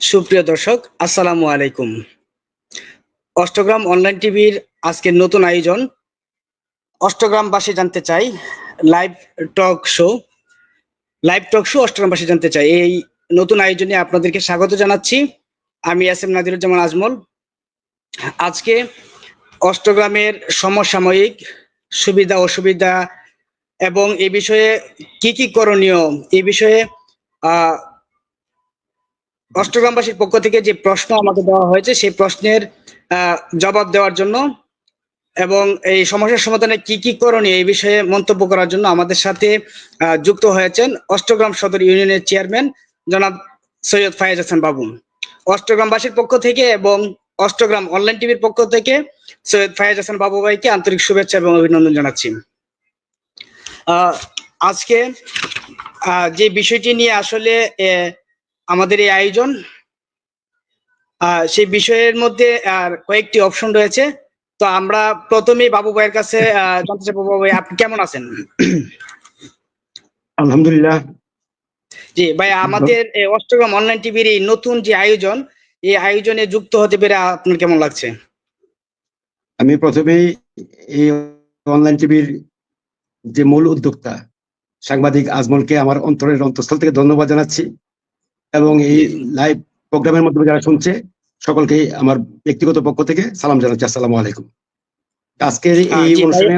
সুপ্রিয় দর্শক, আসসালামু আলাইকুম। অষ্টগ্রাম অনলাইন টিভির আজকের নতুন আয়োজন। অষ্টগ্রামবাসী জানতে চাই, live talk show. Live talk show অষ্টগ্রামবাসী জানতে চাই। এই নতুন আয়োজনে আপনাদেরকে স্বাগত জানাচ্ছি। আমি এস এম নাদিরুজ্জামান আজমল। আজকে অষ্টগ্রামের সমসাময়িক সুবিধা, অসুবিধা এবং এ বিষয়ে কি কি করণীয়, এ বিষয়ে অষ্টগ্রামবাসীর পক্ষ থেকে যে প্রশ্ন আমাকে দেওয়া হয়েছে সেই প্রশ্নের জবাব দেওয়ার জন্য এবং এই সমস্যার সমাধানে কি কি করণীয় এই বিষয়ে মন্তব্য করার জন্য আমাদের সাথে যুক্ত হয়েছেন অষ্টগ্রাম সদর ইউনিয়নের চেয়ারম্যান জনাব সৈয়দ ফায়েজ হাসান বাবু। অষ্টগ্রামবাসীর পক্ষ থেকে এবং অষ্টগ্রাম অনলাইন টিভির পক্ষ থেকে সৈয়দ ফায়েজ হাসান বাবু ভাইকে আন্তরিক শুভেচ্ছা এবং অভিনন্দন জানাচ্ছি। আজকে যে বিষয়টি নিয়ে আসলে আহ, আমাদের এই আয়োজন। সেই বিষয়ের মধ্যে আর কয়েকটি অপশন রয়েছে। তো আমরা প্রথমেই বাবু ভাইয়ের কাছে জানতে চাইব বাবু ভাই আপনি কেমন আছেন? আলহামদুলিল্লাহ। জি ভাই আমাদের এই অষ্টগ্রাম অনলাইন টিভির এই নতুন যে আয়োজন এই আয়োজনে যুক্ত হতে পেরে আপনার কেমন লাগছে? আমি প্রথমেই এই অনলাইন টিভির যে মূল উদ্যোক্তা সাংবাদিক আজমলকে আমার অন্তরের অন্তঃস্থল থেকে ধন্যবাদ জানাচ্ছি। এবং এই লাইভ প্রোগ্রামের মাধ্যমে যারা শুনছে সকলকে আমার ব্যক্তিগত পক্ষ থেকে সালাম জানাচ্ছি। আসসালাম আলাইকুম। আজকের এই অনুষ্ঠানে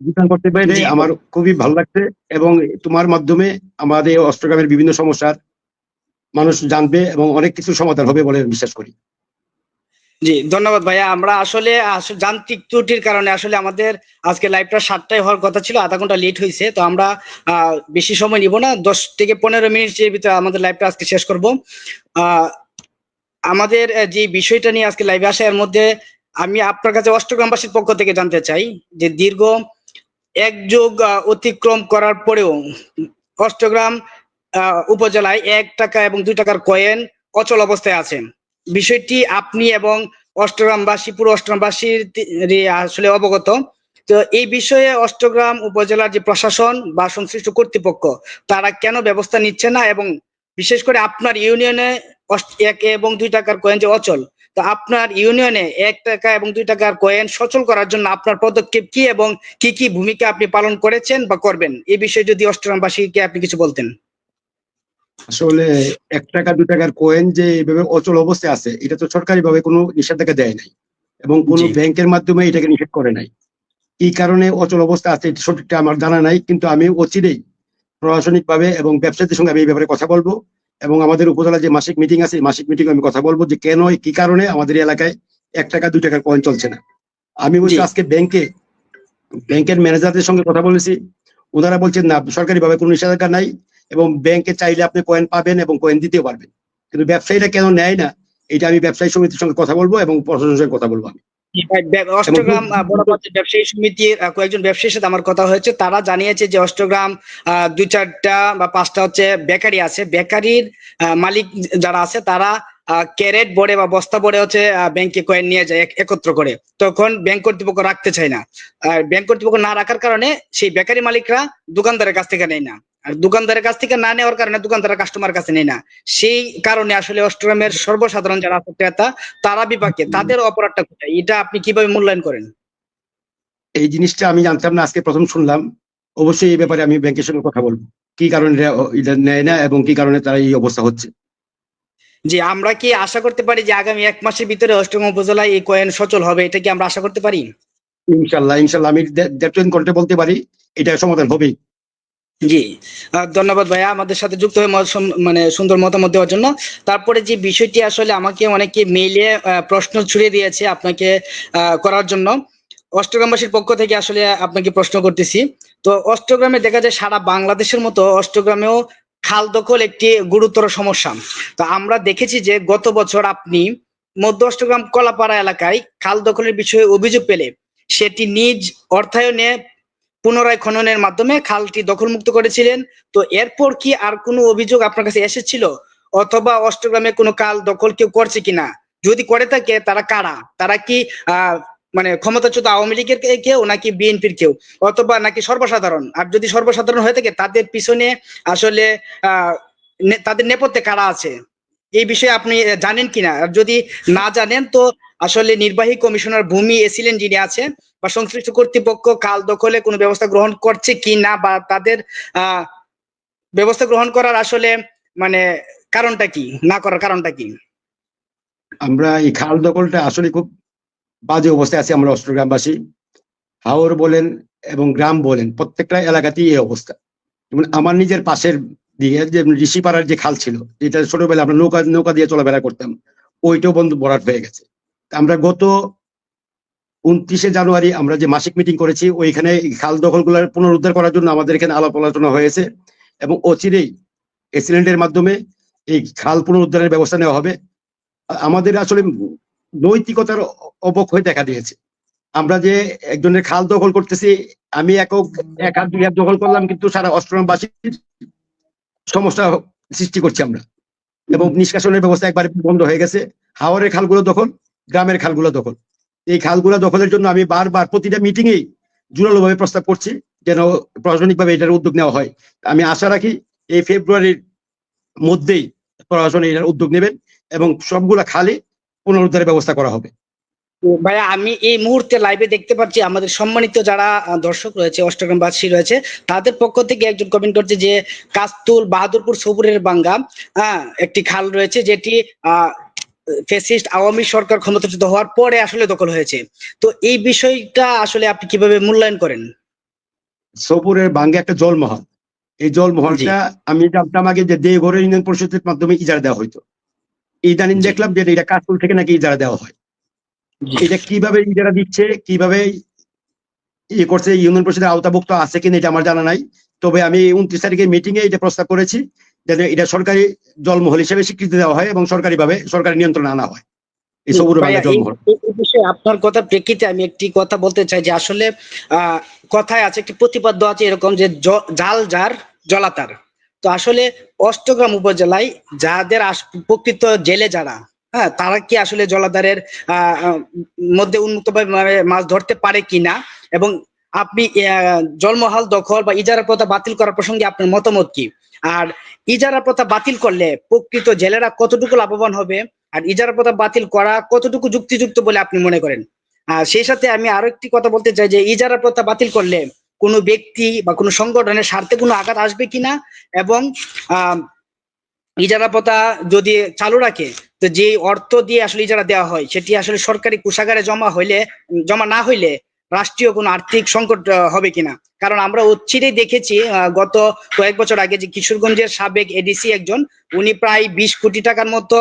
যোগদান করতে পেরে আমার খুবই ভালো লাগছে এবং তোমার মাধ্যমে আমাদের অষ্টগ্রামের বিভিন্ন সমস্যার মানুষ জানবে এবং অনেক কিছু সমাধান হবে বলে বিশ্বাস করি। জি, ধন্যবাদ ভাইয়া। আমরা আসলে যান্ত্রিক ত্রুটির কারণে আসলে আমাদের আজকে লাইভটা সাতটায় হওয়ার কথা ছিল, আধা ঘণ্টা লেট হয়েছে। তো আমরা বেশি সময় নিব না, দশ থেকে পনেরো মিনিটের ভিতরে আমাদের লাইভটা আজকে শেষ করব। আমাদের যে বিষয়টা নিয়ে আজকে লাইভে আসা, এর মধ্যে আমি আপনার কাছে অষ্টগ্রামবাসীর পক্ষ থেকে জানতে চাই যে দীর্ঘ এক যুগ অতিক্রম করার পরেও অষ্টগ্রাম উপজেলায় এক টাকা এবং দুই টাকার কয়েন অচল অবস্থায় আছে। বিষয়টি আপনি এবং অষ্টগ্রামবাসী, পুরো অষ্টগ্রামবাসীর আসলে অবগত। তো এই বিষয়ে অষ্টগ্রাম উপজেলার যে প্রশাসন বা সংশ্লিষ্ট কর্তৃপক্ষ, তারা কেন ব্যবস্থা নিচ্ছে না এবং বিশেষ করে আপনার ইউনিয়নে এক এবং দুই টাকার কয়েন যে অচল, তো আপনার ইউনিয়নে এক টাকা এবং দুই টাকার কয়েন সচল করার জন্য আপনার পদক্ষেপ কি এবং কি কি ভূমিকা আপনি পালন করেছেন বা করবেন? এই বিষয়ে যদি অষ্টগ্রামবাসীকে আপনি কিছু বলতেন। আসলে এক টাকা দু টাকার কয়েন যে এভাবে অচল অবস্থায় আছে এটা তো সরকারি ভাবে কোনো নিষেধাজ্ঞা দেয় নাই। এবং কোনো। ব্যাংকের মাধ্যমে এটাকে নিষেধ করে নাই। কি কারণে অচল অবস্থা আছে সঠিকটা আমার জানা নাই কিন্তু আমি অচিরেই প্রশাসনিক ভাবে এবং ব্যবসায়ীদের সঙ্গে আমি এই ব্যাপারে কথা বলব। এবং আমাদের উপজেলা যে মাসিক মিটিং আছে মাসিক মিটিং আমি কথা বলব যে কেন কি কারণে আমাদের এলাকায় এক টাকা দুই টাকার কয়েন চলছে না। আমি বলছি আজকে ব্যাংকে ব্যাংকের ম্যানেজারদের সঙ্গে কথা বলেছি। ওনারা বলছেন না সরকারি ভাবে কোনো নিষেধাজ্ঞা নাই। এবং ব্যাংকে চাইলে আপনি কয়েন পাবেন এবং কয়েন দিতেও পারবেন। কিন্তু ব্যবসায়ীরা কেন নেয় না? এটা আমি ব্যবসায়ী সমিতির সঙ্গে কথা বলব এবং প্রশাসনের সঙ্গে কথা বলব আমি। অষ্টগ্রাম ব্যবসায়ী সমিতির কয়েকজন ব্যবসায়ীর সাথে আমার কথা হয়েছে, তারা জানিয়েছে যে অষ্টগ্রাম দুই চারটা বা পাঁচটা হচ্ছে বেকারি আছে। বেকারির মালিক যারা আছে, তারা ক্যারেট বোর্ডে বা বস্তা বোর্ডে হচ্ছে ব্যাংকে কয়েন নিয়ে যায় একত্র করে। তখন ব্যাংক কর্তৃপক্ষ রাখতে চায় না। আর ব্যাংক কর্তৃপক্ষ না রাখার কারণে সেই বেকারি মালিকরা দোকানদারের কাছ থেকে নেয় না। দোকানদারের কাছ থেকে না নেওয়ার কারণে দোকানদার কাস্টমার কাছে নেয় না। সেই কারণে আসলে অষ্টগ্রামের সর্বসাধারণ যারা আছে ক্রেতা তারা বিপাকে তাদের অপরাধটা কোথায়? এটা আপনি কীভাবে মূল্যায়ন করেন? এই জিনিসটা আমি জানতাম না আজকে প্রথম শুনলাম। অবশ্যই এই ব্যাপারে আমি ব্যাংকের সঙ্গে কথা বলব। কি কারণে এটা নেয় না এবং কি কারণে তারা এই অবস্থা হচ্ছে? যে আমরা কি আশা করতে পারি যে আগামী এক মাসের ভিতরে অষ্টম উপজেলায় এই কয়েন সচল হবে? এটা কি আমরা আশা করতে পারি? ইনশাল্লাহ ইনশাল্লাহ। আমি দেড় ঘণ্টা বলতে পারি এটা সমাধান হবেই। জি। ধন্যবাদ ভাইয়া, আমাদের সাথে যুক্ত হয়ে মানে সুন্দর মতামত দেওয়ার জন্য। তারপরে যে বিষয়টি আসলে আমাকে অনেকে মেইলে প্রশ্ন ছুড়ে দিয়েছে আপনাকে করার জন্য। অষ্টগ্রামবাসীর পক্ষ থেকে আসলে আপনাকে প্রশ্ন করতেছি। তো অষ্টগ্রামে দেখা যায় সারা বাংলাদেশের মতো অষ্টগ্রামেও খাল দখল একটি গুরুতর সমস্যা। তো আমরা দেখেছি যে গত বছর আপনি মধ্য অষ্টগ্রাম কলাপাড়া এলাকায় খাল দখলের বিষয়ে অভিযোগ পেলে, সেটি নিজ অর্থায়নে পুনরায় খননের মাধ্যমে খালটি দখলমুক্ত করেছিলেন। তো এরপর কি আর কোনো অভিযোগ আপনার কাছে এসেছিল? অথবা অষ্টগ্রামে কোনো কাল দখল কেউ করছে কিনা? যদি করে থাকে, তারা কারা? তারা কি মানে ক্ষমতাচ্যুত আওয়ামী লীগের কেউ নাকি বিএনপির কেউ? অথবা নাকি সর্বসাধারণ? আর যদি সর্বসাধারণ হয়ে থাকে, তাদের পিছনে আসলে তাদের নেপথ্যে কারা আছে? এই বিষয়ে আপনি জানেন কিনা? আর যদি না জানেন, তো আসলে নির্বাহী কমিশনার ভূমি এসিলেন যিনি আছে বা সংশ্লিষ্ট কর্তৃপক্ষ কাল দখলে কোনো ব্যবস্থা গ্রহণ করছে কি না বা তাদের ব্যবস্থা গ্রহণ করার আসলে মানে কারণটা কি? না করার কারণটা কি? আমরা এই খাল দখলটা আসলে খুব বাজে অবস্থায় আছি আমরা অষ্টগ্রামবাসী হাওর বলেন এবং গ্রাম বলেন, প্রত্যেকটা এলাকাতেই এই অবস্থা। যেমন আমার নিজের পাশের দিকে যে ঋষিপাড়ার যে খাল ছিল, যেটা ছোটবেলায় আমরা নৌকা নৌকা দিয়ে চলাফেরা করতাম, ওইটাও বন্ধ ভরাট হয়ে গেছে। আমরা গত উনত্রিশে জানুয়ারি আমরা যে মাসিক মিটিং করেছি, ওইখানে খাল দখলগুলোর পুনরুদ্ধার করার জন্য আমাদের এখানে আলাপ আলোচনা হয়েছে এবং অচিরেই এক্সিডেন্টের মাধ্যমে এই খাল পুনরুদ্ধারের ব্যবস্থা নেওয়া হবে। আমাদের আসলে নৈতিকতার অবক্ষয় দেখা দিয়েছে। আমরা যে একজনের খাল দখল করতেছি, আমি একক এক হাত দুই হাত দখল করলাম, কিন্তু সারা অষ্টমবাসীর সমস্যা সৃষ্টি করছি আমরা। এবং নিষ্কাশনের ব্যবস্থা একবার বন্ধ হয়ে গেছে। হাওরের খালগুলো দখল, গ্রামের খালগুলো দখল। এই খালগুলো দখলের জন্য আমি বারবার প্রতিটা মিটিং এই জোরালো ভাবে প্রস্তাব করছি যেন প্রশাসনিকভাবে এটার উদ্যোগ নেওয়া হয়। আমি আশা রাখি এই ফেব্রুয়ারির মধ্যেই প্রশাসন এটার উদ্যোগ নেবেন এবং সবগুলা খালি পুনরুদ্ধারের ব্যবস্থা করা হবে। ভাইয়া, আমি এই মুহূর্তে লাইভে দেখতে পাচ্ছি আমাদের সম্মানিত যারা দর্শক রয়েছে অষ্টগ্রামবাসী রয়েছে, তাদের পক্ষ থেকে একজন কমেন্ট করছে যে, কাস্তুল বাহাদুরপুর সবুরের বাঙ্গা একটি খাল রয়েছে যেটি ফেসিস্ট আওয়ামী সরকার ক্ষমতাচ্যুত হওয়ার পরে আসলে দখল হয়েছে। তো এই বিষয়টা আসলে আপনি কীভাবে মূল্যায়ন করেন? সপুরের বাঙ্গে একটা জলমহল। এই জলমহলটা আমি জানতাম আগে যে দেওঘর ইউনিয়ন পরিষদের মাধ্যমে ইজারা দেওয়া হইতো। ইদানিং দেখলাম যে এটা কাশফুল থেকে নাকি ইজারা দেওয়া হয়। এটা কীভাবে ইজারা দিচ্ছে কীভাবে ইয়ে করছে ইউনিয়ন পরিষদের আওতাভুক্ত আছে কিনা এটা আমার জানা নাই। তবে আমি উনত্রিশ তারিখের মিটিং এ এটা প্রস্তাব করেছি। যেন এটা সরকারি জলমহল হিসেবে স্বীকৃতি দেওয়া হয় এবং সরকারি ভাবে সরকারি নিয়ন্ত্রণে আনা হয়। এই বিষয়ে আপনার কথা প্রেক্ষিতে আমি একটি কথা বলতে চাই যে আসলে কথায় আছে একটি প্রতিপাদ্য আছে এরকম যে জাল যার জলাতার। তো আসলে অষ্টগ্রাম উপজেলায় যাদের প্রকৃত জেলে যারা হ্যাঁ তারা কি আসলে জলাধারের মধ্যে উন্মুক্তভাবে মাছ ধরতে পারে কিনা? এবং আপনি জলমহাল দখল বা ইজারা প্রথা বাতিল করার প্রসঙ্গে আপনার মতামত কি? আর ইজারা প্রথা বাতিল করলে প্রকৃত জেলেরা কতটুকু লাভবান হবে? আর ইজারা প্রথা বাতিল করা কতটুকু যুক্তিযুক্ত বলে আপনি মনে করেন? আর সেই সাথে আমি আরও একটি কথা বলতে চাই যে, ইজারা প্রথা বাতিল করলে কোনো ব্যক্তি বা কোনো সংগঠনের স্বার্থে কোনো আঘাত আসবে কিনা এবং, আহ, ইজারা প্রথা যদি চালু রাখে, তো যে অর্থ দিয়ে আসলে ইজারা দেওয়া হয়, সেটি আসলে সরকারি কোষাগারে জমা হইলে, জমা না হইলে রাষ্ট্রীয় কোনো আর্থিক সংকট হবে কিনা? কারণ আমরা অচিরেই দেখেছি গত কয়েক বছর আগে যে কিশোরগঞ্জের সাবেক এডিসি একজন, উনি প্রায় বিশ কোটি টাকার মতো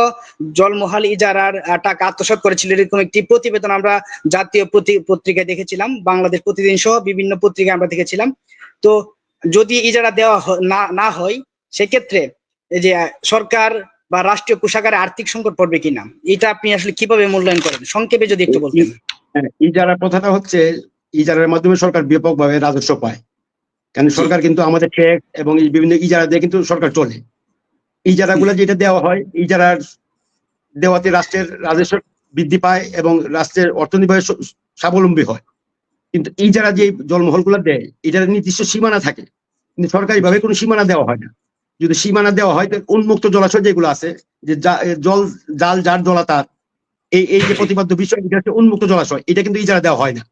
জলমহাল ইজারার টাকা আত্মসাৎ করেছিল এরকম একটি প্রতিবেদন আমরা জাতীয় পত্রিকায় দেখেছিলাম, বাংলাদেশ প্রতিদিন সহ বিভিন্ন পত্রিকায় আমরা দেখেছিলাম। তো যদি ইজারা দেওয়া না না হয়, সেক্ষেত্রে যে সরকার বা রাষ্ট্রীয় কোষাগারে আর্থিক সংকট পড়বে কিনা? এটা আপনি আসলে কীভাবে মূল্যায়ন করেন? সংক্ষেপে যদি একটু বলতেন। ইজারা প্রথাটা হচ্ছে ইজারার মাধ্যমে সরকার ব্যাপকভাবে রাজস্ব পায়। কারণ সরকার কিন্তু আমাদের ট্যাক্স এবং এই বিভিন্ন ইজারা দিয়ে কিন্তু সরকার চলে। ইজারাগুলো যেটা দেওয়া হয় ইজারার দেওয়াতে রাষ্ট্রের রাজস্ব বৃদ্ধি পায় এবং রাষ্ট্রের অর্থনৈতিকভাবে স্বাবলম্বী হয়। কিন্তু ইজারা যে জলমহলগুলো দেয় এটার নির্দিষ্ট সীমানা থাকে। কিন্তু সরকারি ভাবে কোনো সীমানা দেওয়া হয় না। যদি সীমানা দেওয়া হয় তো উন্মুক্ত জলাশয় যেগুলো আছে যে জল জাল যার জলাতার এই এই যে প্রতিপাদ্য বিষয় এটা হচ্ছে উন্মুক্ত জলাশয় এটা কিন্তু ইজারা দেওয়া হয় না।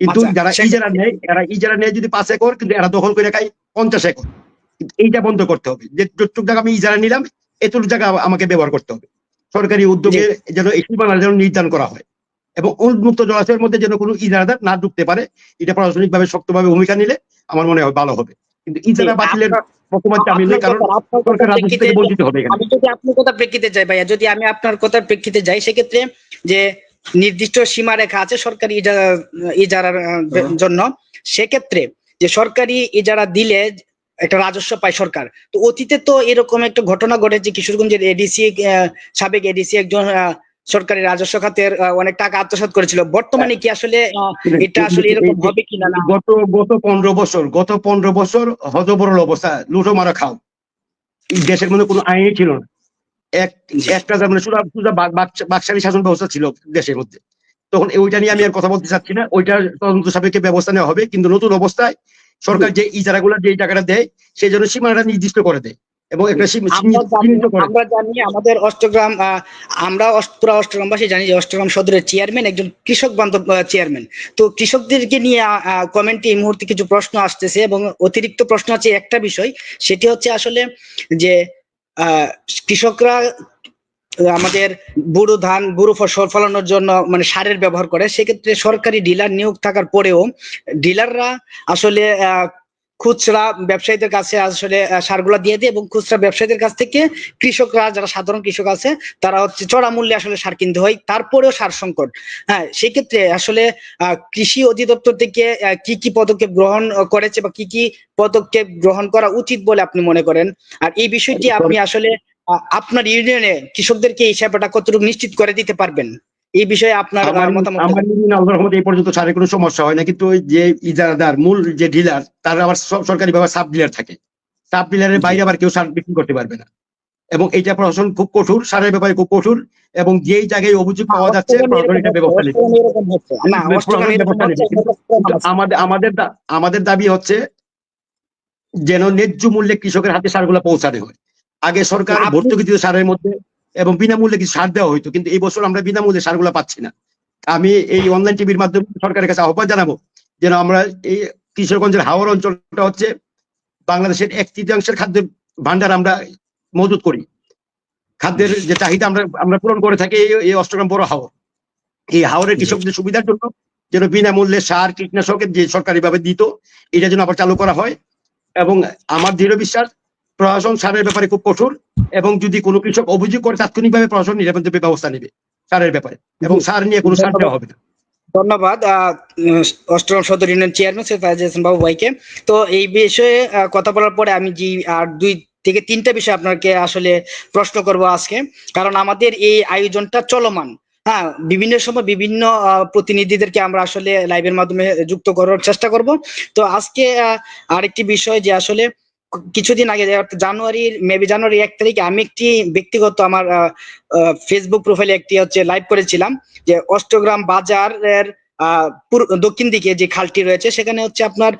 কিন্তু আচ্ছা, যারা ইজারা নেয় এরা ইজারা নেয় যদি পাঁচ একর কিন্তু এরা দখল করে খায় পঞ্চাশ একর। এইটা বন্ধ করতে হবে। যে যতটুকু জায়গা আমি ইজারা নিলাম এতটুকু জায়গা আমাকে ব্যবহার করতে হবে। সরকারি উদ্যোগে যেন এই সীমানা যেন নির্ধারণ করা হয়। এবং উন্মুক্ত জলাশয়ের মধ্যে যেন কোনো ইজারাদার না ঢুকতে পারে এটা প্রশাসনিক ভাবে শক্তভাবে ভূমিকা নিলে আমার মনে হয় ভালো হবে। কিন্তু ইজারা বাতিলের আমি যদি আপনার কথা প্রেক্ষিতে যাই ভাইয়া যদি আমি আপনার কথার প্রেক্ষিতে যাই সেক্ষেত্রে যে নির্দিষ্ট সীমারেখা আছে সরকারি ইজারা ইজারার জন্য সেক্ষেত্রে যে সরকারি ইজারা দিলে একটা রাজস্ব পায় সরকার। তো অতীতে তো এরকম একটা ঘটনা ঘটেছে কিশোরগঞ্জের এডিসি সাবেক এডিসি একজন সরকারি রাজস্ব খাতের অনেক টাকা আত্মসাৎ করেছিল। বর্তমানে কি আসলে এটা আসলে এরকম হবে কিনা না? গত গত পনেরো বছর, গত পনেরো বছর হজবরল অবস্থা, লুটো মারা খাও। দেশের মধ্যে কোনো আইনই ছিল না। এক। একটা মানে সুরা সুরা বাক- বাক- বাকশালী শাসন ব্যবস্থা ছিল দেশের মধ্যে। তখন ওইটা নিয়ে আমি আর কথা বলতে চাচ্ছি না। ওইটার তদন্ত সাপেক্ষে ব্যবস্থা নেওয়া হবে। কিন্তু নতুন অবস্থায় সরকার যে ইজারাগুলো, যে টাকাটা দেয়, সেই জন্য সীমানাটা নির্দিষ্ট করে দেয়। এবং একটা আমরা জানি আমাদের অষ্টগ্রাম আমরা পুরা অষ্টগ্রামবাসী জানি যে অষ্টগ্রাম সদরের চেয়ারম্যান একজন কৃষক বান্ধব চেয়ারম্যান তো কৃষকদেরকে নিয়ে কমেন্টে এই মুহূর্তে কিছু প্রশ্ন আসতেছে এবং অতিরিক্ত প্রশ্ন আছে একটা বিষয় সেটি হচ্ছে আসলে যে আহ, কৃষকরা আমাদের বুড়ো ধান বুড়ো ফসল ফলানোর জন্য মানে সারের ব্যবহার করে। সেক্ষেত্রে সরকারি ডিলার নিয়োগ থাকার পরেও ডিলাররা আসলে আহ, খুচরা ব্যবসায়ীদের কাছে আসলে সারগুলা দিয়ে দেয় এবং খুচরা ব্যবসায়ীদের কাছ থেকে কৃষকরা যারা সাধারণ কৃষক আছে তারা হচ্ছে চড়া মূল্যে আসলে সার কিনতে হয় তারপরেও সার সংকট। হ্যাঁ সেক্ষেত্রে আসলে আহ, কৃষি অধিদপ্তর থেকে কি কি পদক্ষেপ গ্রহণ করেছে বা কি কি পদক্ষেপ গ্রহণ করা উচিত বলে আপনি মনে করেন? আর এই বিষয়টি আপনি আসলে আপনার ইউনিয়নে কৃষকদেরকে এই সেবাটা কতটুকু নিশ্চিত করে দিতে পারবেন? এই বিষয়ে আপনার মতামত আমার আল্লাহর রহমতে এই পর্যন্ত সারের কোনো সমস্যা হয় না কিন্তু ওই যে ইজারাদার মূল যে ডিলার তারা আবার সরকারি ভাবে সাব ডিলার থাকে। সাব ডিলারের বাইরে আবার কেউ সার বিক্রি করতে পারবে না। এবং এইটা প্রশাসন খুব কঠোর সারের ব্যাপারে খুব কঠোর এবং যেই জায়গায় অভিযোগ পাওয়া যাচ্ছে। কিন্তু আমাদের আমাদের আমাদের দাবি হচ্ছে যেন ন্যায্য মূল্যে কৃষকের হাতে সারগুলো পৌঁছানো হয়। আগে সরকার ভর্তুকি দিত সারের মধ্যে এবং বিনামূল্যে কিছু সার দেওয়া হইতো? কিন্তু এই বছর আমরা বিনামূল্যে সারগুলো পাচ্ছি না। আমি এই অনলাইন টিভির মাধ্যমে সরকারের কাছে আহ্বান জানাব যেন আমরা এই কিশোরগঞ্জের হাওড় অঞ্চলটা হচ্ছে বাংলাদেশের এক তৃতীয়াংশের খাদ্য ভান্ডার আমরা মজুত করি। খাদ্যের যে চাহিদা আমরা আমরা পূরণ করে থাকি এই- অষ্টগ্রাম বড় হাওড় এই হাওড়ের কৃষকদের সুবিধার জন্য যেন বিনামূল্যে সার কীটনাশকের যে সরকারি ভাবে দিত এটা যেন আবার চালু করা হয়। এবং আমার দৃঢ় বিশ্বাস প্রশাসন সারের ব্যাপারে খুব কঠোর এবং যদি কোনো কৃষক অভিযোগ করে তাৎক্ষণিকভাবে প্রশাসন নিরাপদ ব্যবস্থা নেবে সারের ব্যাপারে এবং সার নিয়ে কোনো সার দেওয়া হবে না। ধন্যবাদ। অষ্টম সদর ইউনিয়ন চেয়ারম্যান সৈয়দ ফায়াজ হাসান বাবু ভাইকে। তো এই বিষয়ে কথা বলার পরে আমি যে আর দুই থেকে তিনটা বিষয় আপনাকে আসলে প্রশ্ন করব আজকে। কারণ আমাদের এই আয়োজনটা চলমান। হ্যাঁ বিভিন্ন সময় বিভিন্ন প্রতিনিধিদেরকে আমরা আসলে লাইভের মাধ্যমে যুক্ত করার চেষ্টা করব। তো আজকে আরেকটি বিষয় যে আসলে কিছুদিন আগে জানুয়ারির মেবি জানুয়ারি এক তারিখে আমি একটি ব্যক্তিগত আমার ফেসবুক প্রোফাইলে একটি হচ্ছে লাইভ করেছিলাম যে অষ্টগ্রাম বাজারের দক্ষিণ দিকে যে খালটি রয়েছে সেখানে হচ্ছে আপনার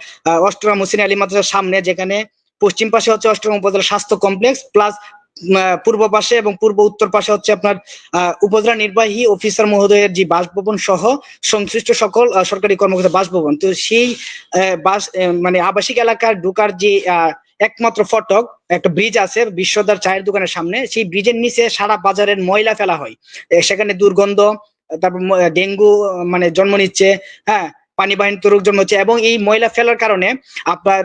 অষ্টগ্রাম হোসেন আলী মাদ্রাসার সামনে যেখানে পশ্চিম পাশে হচ্ছে অষ্টগ্রাম উপজেলা স্বাস্থ্য কমপ্লেক্স প্লাস পূর্ব পাশে এবং পূর্ব উত্তর পাশে হচ্ছে আপনার উপজেলা নির্বাহী অফিসার মহোদয়ের যে বাসভবন সহ সংশ্লিষ্ট সকল সরকারি কর্মকর্তা বাসভবন। তো সেই বাস মানে আবাসিক এলাকার ঢোকার যে আহ, একমাত্র ফটক, একটা ব্রিজ আছে বিশ্বদার চায়ের দোকানের সামনে। সেই ব্রিজের নিচে সারা বাজারের ময়লা ফেলা হয়। সেখানে দুর্গন্ধ, তারপর ডেঙ্গু মানে জন্ম নিচ্ছে হ্যাঁ পানি বাহিনী রোগ জন্ম হচ্ছে এবং এই ময়লা ফেলার কারণে আপনার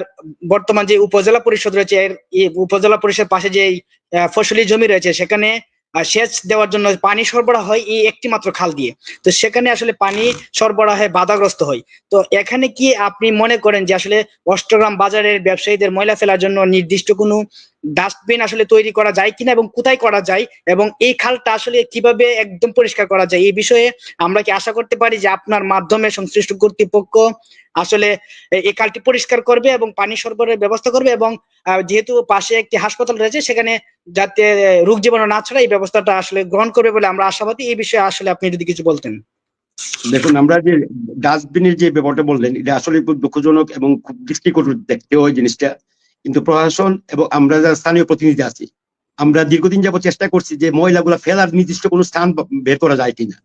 বর্তমান যে উপজেলা পরিষদ রয়েছে, এর উপজেলা পরিষদ পাশে যে ফসলি জমি রয়েছে, সেখানে সেচ দেওয়ার জন্য পানি সরবরাহ হয় এই একটি মাত্র খাল দিয়ে। তো সেখানে আসলে পানি সরবরাহে বাধাগ্রস্ত হয়। তো এখানে কি আপনি মনে করেন যে আসলে অষ্টগ্রাম বাজারের ব্যবসায়ীদের ময়লা ফেলার জন্য নির্দিষ্ট কোনো ডাস্টবিন আসলে তৈরি করা যায় কিনা এবং কোথায় করা যায় এবং এই খালটা আসলে কীভাবে একদম পরিষ্কার করা যায়, এই বিষয়ে আমরা কি আশা করতে পারি যে আপনার মাধ্যমে সংশ্লিষ্ট কর্তৃপক্ষ আসলে এই খালটি পরিষ্কার করবে এবং পানি সরবরাহের ব্যবস্থা করবে এবং যেহেতু পাশে একটি হাসপাতাল রয়েছে সেখানে যাতে রোগ জীবাণু না ছড়ায় এই ব্যবস্থাটা আসলে গ্রহণ করবে বলে আমরা আশাবাদী, এই বিষয়ে আসলে আপনি যদি কিছু বলতেন। দেখুন, আমরা যে ডাস্টবিনের যে ব্যাপারটা বললেন, এটা আসলে খুব দুঃখজনক এবং খুব দৃষ্টিকটু দেখতে ওই জিনিসটা। কিন্তু প্রশাসন এবং আমরা যারা স্থানীয় প্রতিনিধি আছি, আমরা দীর্ঘদিন যাবত চেষ্টা করছি যে ময়লাগুলো ফেলার নির্দিষ্ট কোনো স্থান বের করা যায় কিনা।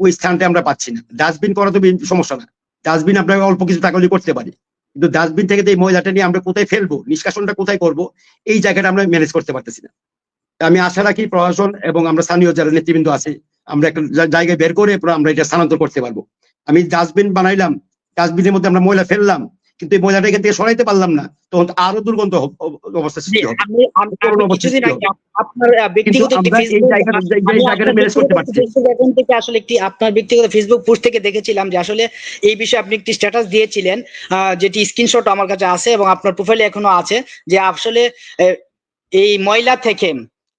ওই স্থানটা আমরা পাচ্ছি না। ডাস্টবিন করা তো সমস্যা না। ডাস্টবিন আমরা অল্প কিছু টাকা করতে পারি। কিন্তু ডাস্টবিন থেকে এই ময়লাটা নিয়ে আমরা কোথায় ফেলব, নিষ্কাশনটা কোথায় করব, এই জায়গাটা আমরা ম্যানেজ করতে পারতেছি না। আমি আশা রাখি প্রশাসন এবং আমরা স্থানীয় যারা নেতৃবৃন্দ আছে, আমরা একটা জায়গায় বের করে আমরা এটা স্থানান্তর করতে পারব। আমি ডাস্টবিন বানাইলাম, ডাস্টবিনের মধ্যে আমরা ময়লা ফেললাম কিন্তু এই ময়লাটা এখান থেকে সরাইতে পারলাম না তখন আরও দুর্গন্ধ অবস্থা সৃষ্টি হবে। আপনার ব্যক্তিগত ফেসবুক থেকে আসলে একটি আপনার ব্যক্তিগত পোস্ট থেকে দেখেছিলাম যে আসলে এই বিষয়ে আপনি একটি স্ট্যাটাস দিয়েছিলেন আহ, যেটি স্ক্রিনশট আমার কাছে আছে এবং আপনার প্রোফাইলে এখনও আছে যে আসলে এই ময়লা থেকে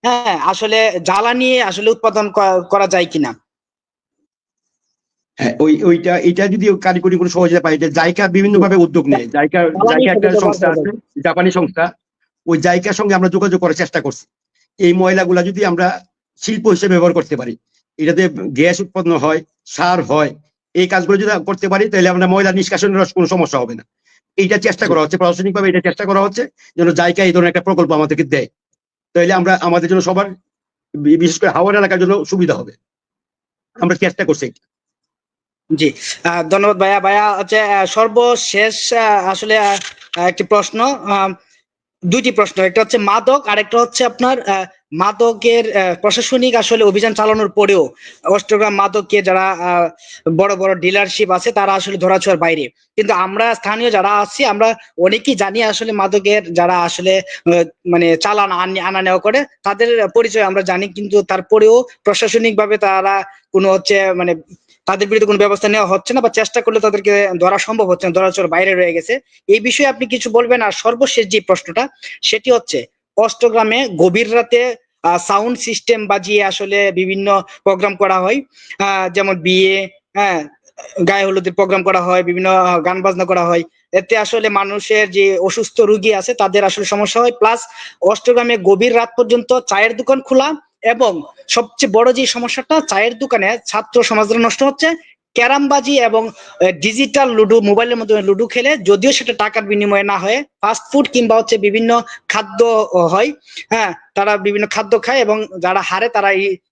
হ্যাঁ আসলে জ্বালানি আসলে উৎপাদন করা যায় কিনা। হ্যাঁ ওই ওইটা এটা যদি কারিগরি কোনো সহযোগিতা জায়গা বিভিন্ন ভাবে উদ্যোগ নেয়। জায়গা জায়গা একটা সংস্থা আছে জাপানি সংস্থা। ওই জায়গার সঙ্গে আমরা যোগাযোগ করার চেষ্টা করছি। এই ময়লাগুলা যদি আমরা শিল্প হিসেবে ব্যবহার করতে পারি এটাতে গ্যাস উৎপন্ন হয় সার হয় এই কাজগুলো যদি করতে পারি তাহলে আমরা ময়লা নিষ্কাশনের কোনো সমস্যা হবে না। এইটা চেষ্টা করা হচ্ছে প্রশাসনিক ভাবে এটা চেষ্টা করা হচ্ছে যেন জায়গা এই ধরনের একটা প্রকল্প আমাদেরকে দেয়। তাহলে আমরা আমাদের জন্য সবার বিশেষ করে হাওড় এলাকার জন্য সুবিধা হবে। আমরা চেষ্টা করছি জি। ধন্যবাদ ভাইয়া। ভাইয়া হচ্ছে সর্বশেষ আসলে একটি প্রশ্ন দুইটি প্রশ্ন, একটা হচ্ছে মাদক আর একটা হচ্ছে আপনার মাদকের প্রশাসনিক আসলে অভিযান চালানোর পরেও অষ্টগ্রাম মাদককে যারা বড় বড় ডিলারশিপ আছে, তারা আসলে ধরাছোঁয়ার বাইরে। কিন্তু আমরা স্থানীয় যারা আছি, আমরা অনেকেই জানি আসলে মাদকের যারা আসলে মানে চালান আনা নেওয়া করে, তাদের পরিচয় আমরা জানি, কিন্তু তারপরেও প্রশাসনিকভাবে তারা কোনো হচ্ছে মানে তাদের বিরুদ্ধে কোনো ব্যবস্থা নেওয়া হচ্ছে না বা চেষ্টা করলে তাদেরকে ধরা সম্ভব হচ্ছে না ধরা বাইরে রয়ে গেছে। এই বিষয়ে আপনি কিছু বলবেন আর সর্বশেষ যে প্রশ্নটা, সেটি হচ্ছে, অষ্টগ্রামে গভীর রাতে সাউন্ড সিস্টেম বাজিয়ে আসলে বিভিন্ন প্রোগ্রাম করা হয়। যেমন বিয়ে হ্যাঁ গায়ে হলুদের প্রোগ্রাম করা হয়, বিভিন্ন গান বাজনা করা হয়। এতে আসলে মানুষের যে অসুস্থ রুগী আছে, তাদের আসলে সমস্যা হয়। প্লাস অষ্টগ্রামে গভীর রাত পর্যন্ত চায়ের দোকান খোলা এবং সবচেয়ে বড় যে সমস্যাটা চায়ের দোকানে ছাত্র সমাজরা নষ্ট হচ্ছে ক্যারামবাজি এবং ডিজিটাল লুডো মোবাইলের মাধ্যমে লুডো খেলে যদিও সেটা টাকার বিনিময়ে না হয় ফাস্ট ফুড কিংবা হচ্ছে বিভিন্ন খাদ্য হয় হ্যাঁ তারা বিভিন্ন খাদ্য খায় এবং যারা হারে তারা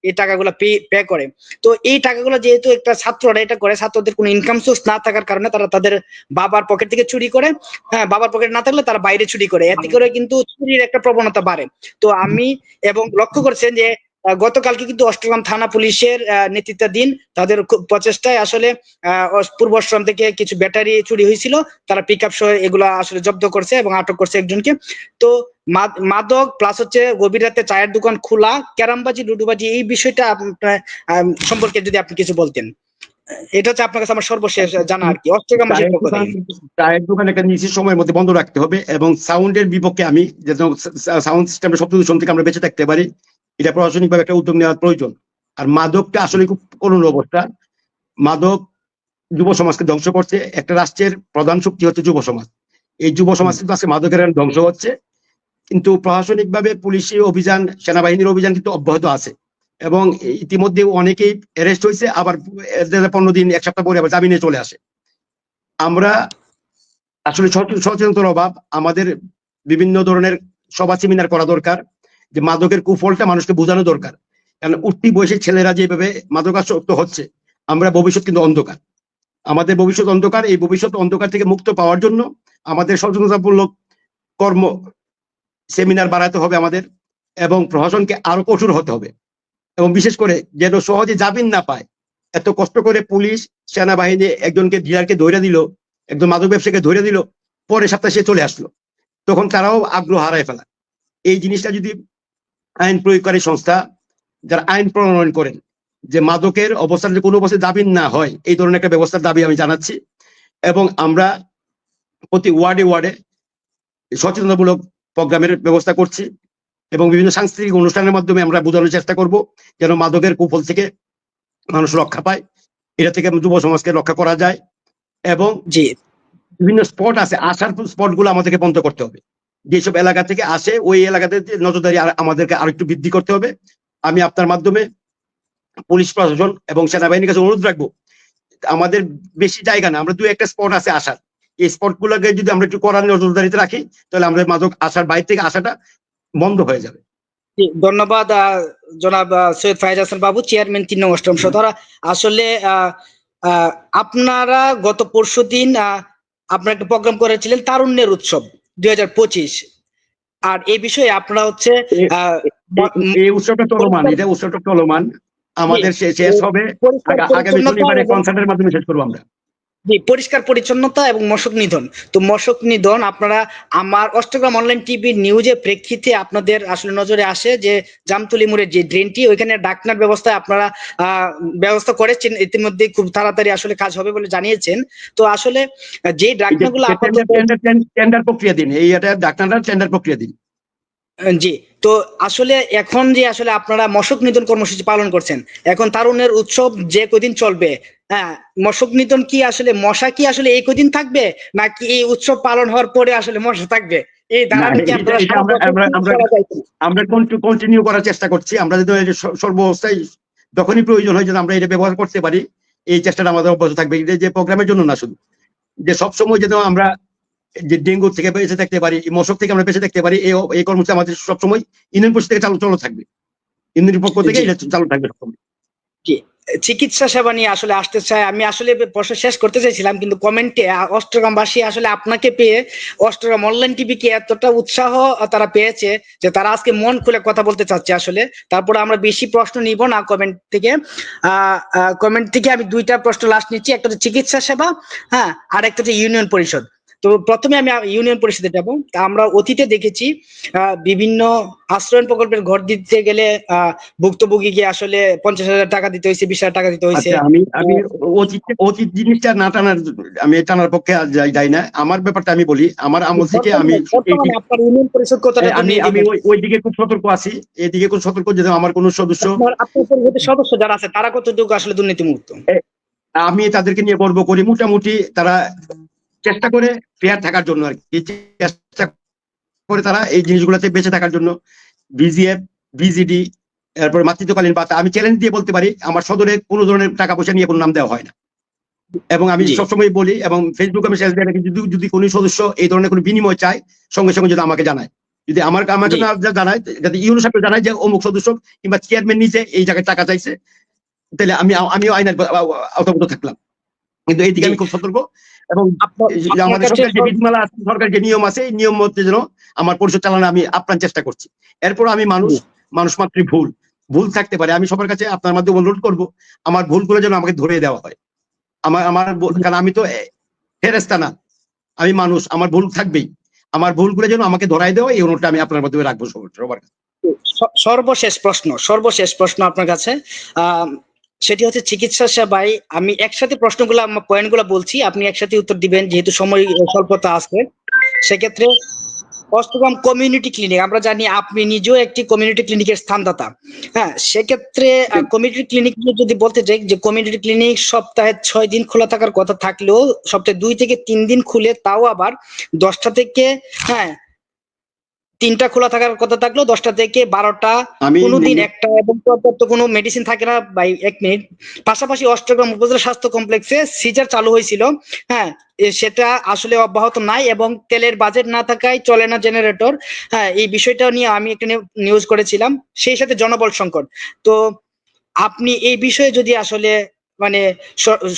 এই টাকাগুলো পে পে করে। তো এই টাকাগুলো যেহেতু একটা ছাত্ররা এটা করে, ছাত্রদের কোনো ইনকাম সোর্স না থাকার কারণে তারা তাদের বাবার পকেট থেকে চুরি করে হ্যাঁ বাবার পকেট না থাকলে তারা বাইরে চুরি করে। এতে করে কিন্তু চুরির একটা প্রবণতা বাড়ে। তো আমি এবং লক্ষ্য করছেন যে গতকালকে কিন্তু অষ্টগ্রাম থানা পুলিশের নেতৃত্বাধীন তাদের প্রচেষ্টায় আসলে পূর্ব অষ্টগ্রাম থেকে কিছু ব্যাটারি চুরি হয়েছিল। তারা পিক আপ সহ এগুলো আসলে জব্দ করছে এবং আটক করছে একজনকে। তো মাদক প্লাস হচ্ছে গভীর রাতে চায়ের দোকান খোলা। ক্যারামবাজি, লুডুবাজি এই বিষয়টা সম্পর্কে যদি আপনি কিছু বলতেন। এটা হচ্ছে আপনার কাছে আমার সর্বশেষ জানা আর কি। অষ্টগ্রাম পক্ষ দোকান- একটা নিশ্চিত সময়ের মধ্যে বন্ধ রাখতে হবে এবং সাউন্ডের বিপক্ষে আমি যেন সাউন্ড সিস্টেমের শব্দ দূষণ থেকে আমরা বেঁচে থাকতে পারি এটা প্রশাসনিক ভাবে একটা উদ্যোগ নেওয়ার প্রয়োজন। আর মাদকটা আসলে খুব করুণ অবস্থা। মাদক যুব সমাজকে ধ্বংস করছে। একটা রাষ্ট্রের প্রধান শক্তি হচ্ছে যুব সমাজ। এই যুব সমাজ কিন্তু আজকে মাদকের ধ্বংস হচ্ছে। কিন্তু প্রশাসনিক ভাবে পুলিশি অভিযান সেনাবাহিনীর অভিযান কিন্তু অব্যাহত আছে। এবং ইতিমধ্যে অনেকেই অ্যারেস্ট হয়েছে, আবার পনেরো দিন, এক সপ্তাহ পরে আবার জামিনে চলে আসে। আমরা আসলে সচে- সচেতনতার অভাব, আমাদের বিভিন্ন ধরনের সভা সেমিনার করা দরকার, যে মাদকের কুফলটা মানুষকে বোঝানো দরকার। কারণ উঠতি বয়সের ছেলেরা যেভাবে মাদকাসক্ত হচ্ছে, আমরা ভবিষ্যৎ কিন্তু অন্ধকার। আমাদের ভবিষ্যৎ অন্ধকার, এই ভবিষ্যৎ অন্ধকার থেকে মুক্ত পাওয়ার জন্য আমাদের সচেতনতামূলক কর্ম সেমিনার বাড়াতে হবে আমাদের, এবং প্রশাসনকে আরও কঠোর হতে হবে। এবং বিশেষ করে যেন সহজে জামিন না পায়। এত কষ্ট করে পুলিশ সেনাবাহিনী একজনকে ডিলারকে ধরে দিল, একজন মাদক ব্যবসাকে ধরে দিল, পরের সপ্তাহে সে চলে আসলো। তখন তারাও আগ্রহ হারায় ফেলা। এই জিনিসটা যদি আইন প্রয়োগকারী সংস্থা, যারা আইন প্রণয়ন করেন, যে মাদকের অবস্থান যে কোনো অবস্থায় দাবি না হয়, এই ধরনের একটা ব্যবস্থার দাবি আমি জানাচ্ছি। এবং আমরা প্রতি ওয়ার্ডে ওয়ার্ডে সচেতনতামূলক প্রোগ্রামের ব্যবস্থা করছি। এবং বিভিন্ন সাংস্কৃতিক অনুষ্ঠানের মাধ্যমে আমরা বোঝানোর চেষ্টা করব যেন মাদকের কুফল থেকে মানুষ রক্ষা পায়। এটা থেকে যুব সমাজকে রক্ষা করা যায় এবং যে বিভিন্ন স্পট আছে আসার স্পটগুলো আমাদেরকে বন্ধ করতে হবে। যেসব এলাকা থেকে আসে ওই এলাকাতে নজরদারি আর- আমাদেরকে আরেকটু বৃদ্ধি করতে হবে। আমি আপনার মাধ্যমে পুলিশ প্রশাসন এবং সেনাবাহিনীর কাছে অনুরোধ রাখব আমাদের বেশি জায়গা না আমরা দু একটা স্পট আছে আসার। এই স্পট গুলোকে যদি আমরা একটু করার নজরদারিতে রাখি তাহলে আমাদের মাদক আসার বাইরে থেকে আসাটা বন্ধ হয়ে যাবে। ধন্যবাদ জনাব সৈয়দ ফাইজ হাসান বাবু চেয়ারম্যান তিন নং অষ্টম সদরা। আসলে আপনারা গত পরশু দিন আপনারা একটা প্রোগ্রাম করেছিলেন তারুণ্যের উৎসব দুই হাজার পঁচিশ। আর এই বিষয়ে আপনারা হচ্ছে আহ, এই- উৎসবটা চলমান এটা উৎসবটা চলমান। আমাদের শেষ হবে। আগামী শনিবারে কনসার্টের মাধ্যমে শেষ করব আমরা। জি পরিষ্কার পরিচ্ছন্নতা এবং মশক নিধন। তো মশক নিধন আপনারা আমার অষ্টগ্রাম অনলাইন টিভি নিউজে প্রেক্ষিতে আপনাদের আসলে নজরে আসে যে জামতলি মোড়ের যে ড্রেনটি ওইখানে ডাকনার ব্যবস্থা আপনারা ব্যবস্থা করেছেন। ইতিমধ্যে খুব তাড়াতাড়ি আসলে কাজ হবে বলে জানিয়েছেন। তো আসলে যে ডাকনাগুলো টেন্ডার প্রক্রিয়া দিন। এই এটা ডাক্তাররা টেন্ডার প্রক্রিয়া দিন। জি। তো আসলে এখন যে আসলে আপনারা মশক নিধন কর্মসূচি পালন করছেন এখন তারুণের উৎসব যে কদিন চলবে হ্যাঁ মশক নিধন কি আসলে মশা কি আসলে এই কদিন থাকবে? নাকি এই উৎসব পালন হওয়ার পরে আসলে মশা থাকবে? এই আমরা- কন্টিনিউ করার চেষ্টা করছি। আমরা যদি সর্বাবস্থায় যখনই প্রয়োজন হয় যেন আমরা এটা ব্যবহার করতে পারি এই চেষ্টাটা আমাদের অব্যাহত থাকবে। যে প্রোগ্রামের জন্য না শুধু যে সবসময় যেন আমরা যে ডেঙ্গু থেকে বেঁচে থাকতে পারি মশক থেকে আমরা বেঁচে থাকতে পারি এই এই কর্মসূচি আমাদের সবসময় ইউনিয়ন পরিষদ থেকে চালু চালু থাকবে। ইউনিয়নের পক্ষ থেকে এটা চালু থাকবে। সবসময়। চিকিৎসা সেবা নিয়ে আসলে আসতে চাই আমি আসলে প্রশ্ন শেষ করতে চাইছিলাম, কিন্তু কমেন্টে অষ্টগ্রামবাসী আসলে আপনাকে পেয়ে অষ্টগ্রাম অনলাইন টিভি কে এতটা উৎসাহ তারা পেয়েছে যে তারা আজকে মন খুলে কথা বলতে চাচ্ছে আসলে। তারপরে আমরা বেশি প্রশ্ন নিব না কমেন্ট থেকে। কমেন্ট থেকে আমি দুইটা প্রশ্ন লাস্ট নিচ্ছি। একটা হচ্ছে চিকিৎসা সেবা হ্যাঁ আর একটা হচ্ছে ইউনিয়ন পরিষদ। তো প্রথমে আমি ইউনিয়ন পরিষদে যাব। তা আমরা অতীতে দেখেছি বিভিন্ন আশ্রয়ন প্রকল্পের ঘর দিতে গেলে ভুক্তভোগীকে আসলে পঞ্চাশ হাজার টাকা দিতে হয়েছে বিশ হাজার টাকা দিতে হয়েছে। আচ্ছা আমি আমি অতীত অতীত জিনিসটা না টানার আমি টানার পক্ষে যাই না। আমার ব্যাপারটা আমি বলি আমার আমল থেকে আমি আপনার ইউনিয়ন পরিষদ কতটা আমি আমি ওই দিকে খুব সতর্ক আছি। এদিকে খুব সতর্ক যে আমার কোনো সদস্য আপনার সদস্য যারা আছে তারা কতটুকু আসলে দুর্নীতি মুক্ত আমি তাদেরকে নিয়ে গর্ব করি। মোটামুটি তারা চেষ্টা করে ফেয়ার থাকার জন্য আর কি। চেষ্টা করে তারা এই জিনিসগুলোতে বেঁচে থাকার জন্য বিজিএফ বিজিডি এরপর মাতৃত্বকালীন পাতা আমি চ্যালেঞ্জ দিয়ে বলতে পারি আমার সদরে কোনো ধরনের টাকা পয়সা নিয়ে কোনো নাম দেওয়া হয় না। এবং আমি সবসময় বলি এবং ফেসবুক আমি শেষ দিয়ে যদি যদি কোনো সদস্য এই ধরনের কোনো বিনিময় চায় সঙ্গে সঙ্গে যদি আমাকে জানায়। যদি আমার আমাকে জি। না জানায় যাতে ইউনো সাহেব জানায় যে অমুক সদস্য কিংবা চেয়ারম্যান নিচে এই জায়গায় টাকা চাইছে তাহলে আমি আমিও আইনের আওতাভুক্ত থাকলাম। কিন্তু এইদিকে আমি খুব সতর্ক। এবং আমাদের যে বিধিমালা আছে সরকার যে নিয়ম আছে এই নিয়ম মধ্যে যেন আমার পরিষদ চালানো আমি আপ্রাণ চেষ্টা করছি। এরপর আমি মানুষ মানুষ মাত্রই ভুল। ভুল থাকতে পারে। আমি সবার কাছে আপনার মাধ্যমে অনুরোধ করব আমার ভুলগুলো যেন আমাকে ধরে দেওয়া হয়। আমার আমার কারণ আমি তো এ- ফেরেস্তা না। আমি মানুষ আমার ভুল থাকবেই। আমার ভুলগুলো যেন আমাকে ধরাই দেওয়া এই অনুরোধটা আমি আপনার মাধ্যমে রাখব সবার সবার কাছে। সর্বশেষ প্রশ্ন সর্বশেষ প্রশ্ন আপনার কাছে। আম, সেটি হচ্ছে চিকিৎসা সেবায় আমি একসাথে প্রশ্নগুলো পয়েন্টগুলো বলছি। আপনি একসাথে উত্তর দিবেন, যেহেতু সময় স্বল্পতা আছে। সেক্ষেত্রে অষ্টগ্রাম কমিউনিটি ক্লিনিক আমরা জানি আপনি নিজেও একটি কমিউনিটি ক্লিনিকের স্থানদাতা। হ্যাঁ সেক্ষেত্রে কমিউনিটি ক্লিনিক যদি বলতে চাই যে কমিউনিটি ক্লিনিক সপ্তাহে ছয় দিন খোলা থাকার কথা থাকলেও সপ্তাহে দুই থেকে তিন দিন খুলে, তাও আবার দশটা থেকে হ্যাঁ তিনটা খোলা থাকার কথা থাকলেও দশটা থেকে বারোটা কোনোদিন একটা এবং পর্যাপ্ত কোনো মেডিসিন থাকে না বাই এক মিনিট পাশাপাশি অষ্টগ্রাম উপজেলা স্বাস্থ্য কমপ্লেক্সে সিজার চালু হয়েছিল। হ্যাঁ সেটা আসলে অব্যাহত নাই এবং তেলের বাজেট না থাকায় চলে না জেনারেটর হ্যাঁ এই বিষয়টা নিয়ে আমি একটা নিউজ করেছিলাম। সেই সাথে জনবল সংকট। তো আপনি এই বিষয়ে যদি আসলে মানে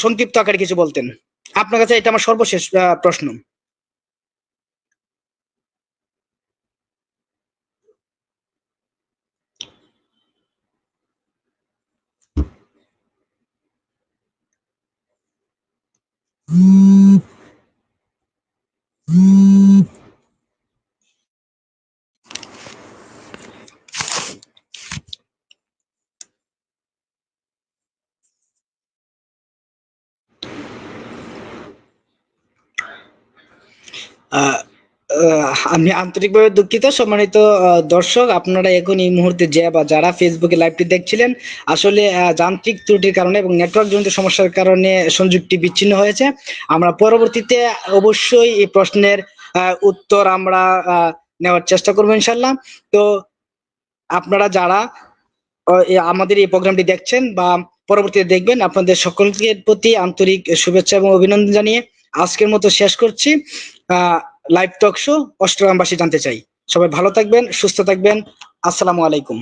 সংক্ষিপ্ত আকারে কিছু বলতেন। আপনার কাছে এটা আমার সর্বশেষ প্রশ্ন। আমি আন্তরিকভাবে দুঃখিত, সম্মানিত দর্শক, আপনারা এখন এই মুহূর্তে যে বা যারা ফেসবুকে লাইভটি দেখছিলেন, আসলে যান্ত্রিক ত্রুটির কারণে এবং নেটওয়ার্ক জনিত সমস্যার কারণে সংযুক্তি বিচ্ছিন্ন হয়েছে। আমরা পরবর্তীতে অবশ্যই এই প্রশ্নের উত্তর আমরা নেওয়ার চেষ্টা করব ইনশাল্লাহ তো আপনারা যারা আমাদের এই প্রোগ্রামটি দেখছেন বা পরবর্তীতে দেখবেন, আপনাদের সকলকে প্রতি আন্তরিক শুভেচ্ছা এবং অভিনন্দন জানিয়ে আজকের মতো শেষ করছি। লাইভ টক শো অষ্টগ্রামবাসী জানতে চাই। সবাই ভালো থাকবেন সুস্থ থাকবেন। আসসালামু আলাইকুম।